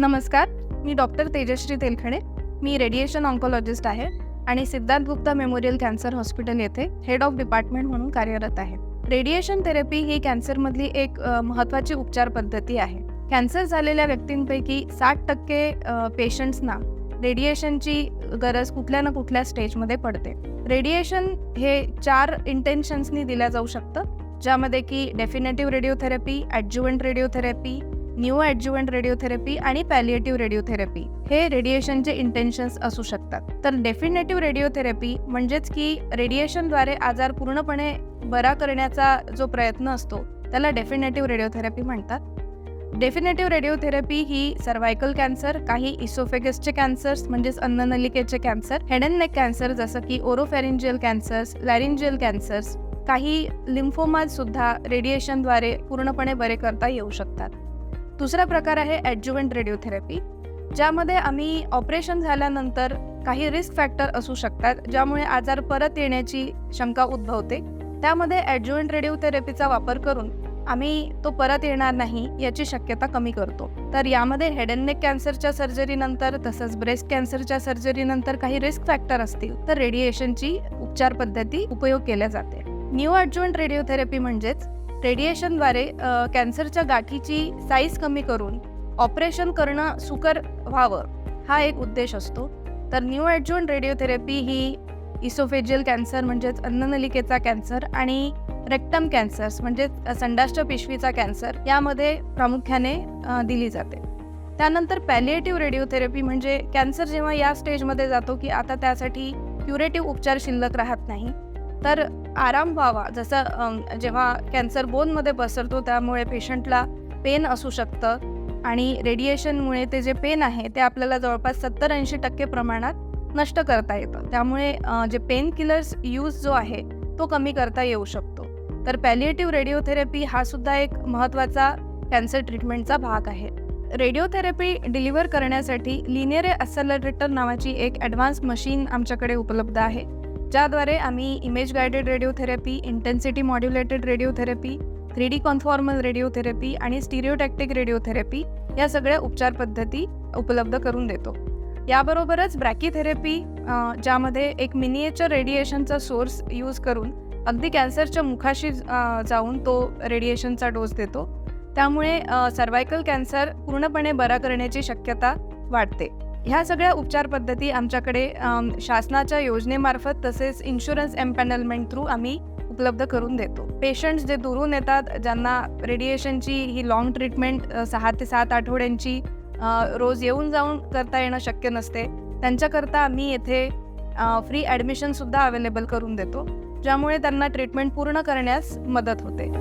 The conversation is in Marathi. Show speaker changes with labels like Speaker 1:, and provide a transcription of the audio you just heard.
Speaker 1: नमस्कार मी डॉक्टर तेजश्री तेलखडे मी रेडिएशन ऑन्कोलॉजिस्ट आहे आणि Siddharth Gupta memorial cancer hospital येथे हेड ऑफ डिपार्टमेंट म्हणून कार्यरत आहे. रेडिएशन थेरपी ही कॅन्सरमधली एक महत्त्वाची उपचार पद्धती आहे. कॅन्सर झालेल्या व्यक्तींपैकी साठ टक्के पेशंट्सना रेडिएशनची गरज कुठल्या ना कुठल्या स्टेजमध्ये पडते. रेडिएशन हे चार इंटेन्शन्सनी दिल्या जाऊ शकतं ज्यामध्ये की definitive radiotherapy adjuvant radiotherapy neoadjuvant radiotherapy आणि पॅलिएटिव्ह रेडिओथेरपी. हे रेडिएशनचे इंटेन्शन्स असू शकतात. तर डेफिनेटिव्ह रेडिओथेरपी म्हणजेच की रेडिएशनद्वारे आजार पूर्णपणे बरा करण्याचा जो प्रयत्न असतो त्याला डेफिनेटिव्ह रेडिओथेरपी म्हणतात. डेफिनेटिव्ह रेडिओथेरपी ही सर्वायकल कॅन्सर काही इसोफेगसचे कॅन्सर्स म्हणजेच अन्ननलिकेचे cancer head and neck cancer जसं की ओरोफेरिंजियल कॅन्सर्स लॅरिंजियल कॅन्सर्स काही लिम्फोमाज सुद्धा रेडिएशनद्वारे पूर्णपणे बरे करता येऊ शकतात. दुसरा प्रकार आहे ॲडज्युवंट रेडिओथेरपी ज्यामध्ये आम्ही ऑपरेशन झाल्यानंतर काही रिस्क फॅक्टर असू शकतात ज्यामुळे आजार परत येण्याची शंका उद्भवते. त्यामध्ये ॲडज्युवंट रेडिओथेरपीचा वापर करून आम्ही तो परत येणार नाही याची शक्यता कमी करतो. तर यामध्ये हेड अँड नेक कॅन्सरच्या सर्जरीनंतर तसंच ब्रेस्ट कॅन्सरच्या सर्जरीनंतर काही रिस्क फॅक्टर असतील तर रेडिएशनची उपचार पद्धती उपयोग केल्या जाते. न्यू ॲडज्युवंट रेडिओथेरपी म्हणजेच रेडिएशनद्वारे कॅन्सरच्या गाठीची साईज कमी करून ऑपरेशन करणं सुकर व्हावं हा एक उद्देश असतो. तर न्यू ॲडजोन रेडिओथेरपी ही इसोफेजियल कॅन्सर म्हणजेच अन्ननलिकेचा कॅन्सर आणि रेक्टम कॅन्सर्स म्हणजेच संडाष्ट पिशवीचा कॅन्सर यामध्ये प्रामुख्याने दिली जाते. त्यानंतर पॅलिएटिव्ह रेडिओथेरपी म्हणजे कॅन्सर जेव्हा या स्टेजमध्ये जातो की आता त्यासाठी क्युरेटिव्ह उपचार शिल्लक राहत नाही. तर आराम व्हावा. जसं जेव्हा कॅन्सर बोनमध्ये पसरतो त्यामुळे पेशंटला पेन असू शकतं आणि रेडिएशनमुळे ते जे पेन आहे ते आपल्याला जवळपास सत्तर ऐंशी टक्के प्रमाणात नष्ट करता येतं. त्यामुळे जे पेन किलर्स यूज जो आहे तो कमी करता येऊ शकतो. तर पॅलिएटिव्ह रेडिओथेरपी हा सुद्धा एक महत्त्वाचा कॅन्सर ट्रीटमेंटचा भाग आहे. रेडिओथेरपी डिलिव्हर करण्यासाठी लिनियर ॲसेलरेटर नावाची एक ॲडव्हान्स मशीन आमच्याकडे उपलब्ध आहे. ज्याद्वारे आम्ही image guided radiotherapy intensity modulated radiotherapy three D conformal radiotherapy आणि स्टिरिओटॅक्टिक रेडिओथेरपी या सगळ्या उपचार पद्धती उपलब्ध करून देतो. याबरोबरच ब्रॅकीथेरपी ज्यामध्ये एक मिनिएचर रेडिएशनचा सोर्स यूज करून अगदी कॅन्सरच्या मुखाशी जाऊन तो रेडिएशनचा डोस देतो. त्यामुळे सर्वायकल कॅन्सर पूर्णपणे बरा करण्याची शक्यता वाढते. ह्या सगळ्या उपचार पद्धती आमच्याकडे शासनाच्या योजनेमार्फत तसेच इन्शुरन्स एम्पॅनलमेंट थ्रू आम्ही उपलब्ध करून देतो. पेशंट्स जे दुरून येतात ज्यांना रेडिएशनची ही लॉंग ट्रीटमेंट सहा ते सात आठवड्यांची रोज येऊन जाऊन करता येणं शक्य नसते. त्यांच्याकरता आम्ही येथे फ्री ॲडमिशनसुद्धा अवेलेबल करून देतो ज्यामुळे त्यांना ट्रीटमेंट पूर्ण करण्यास मदत होते.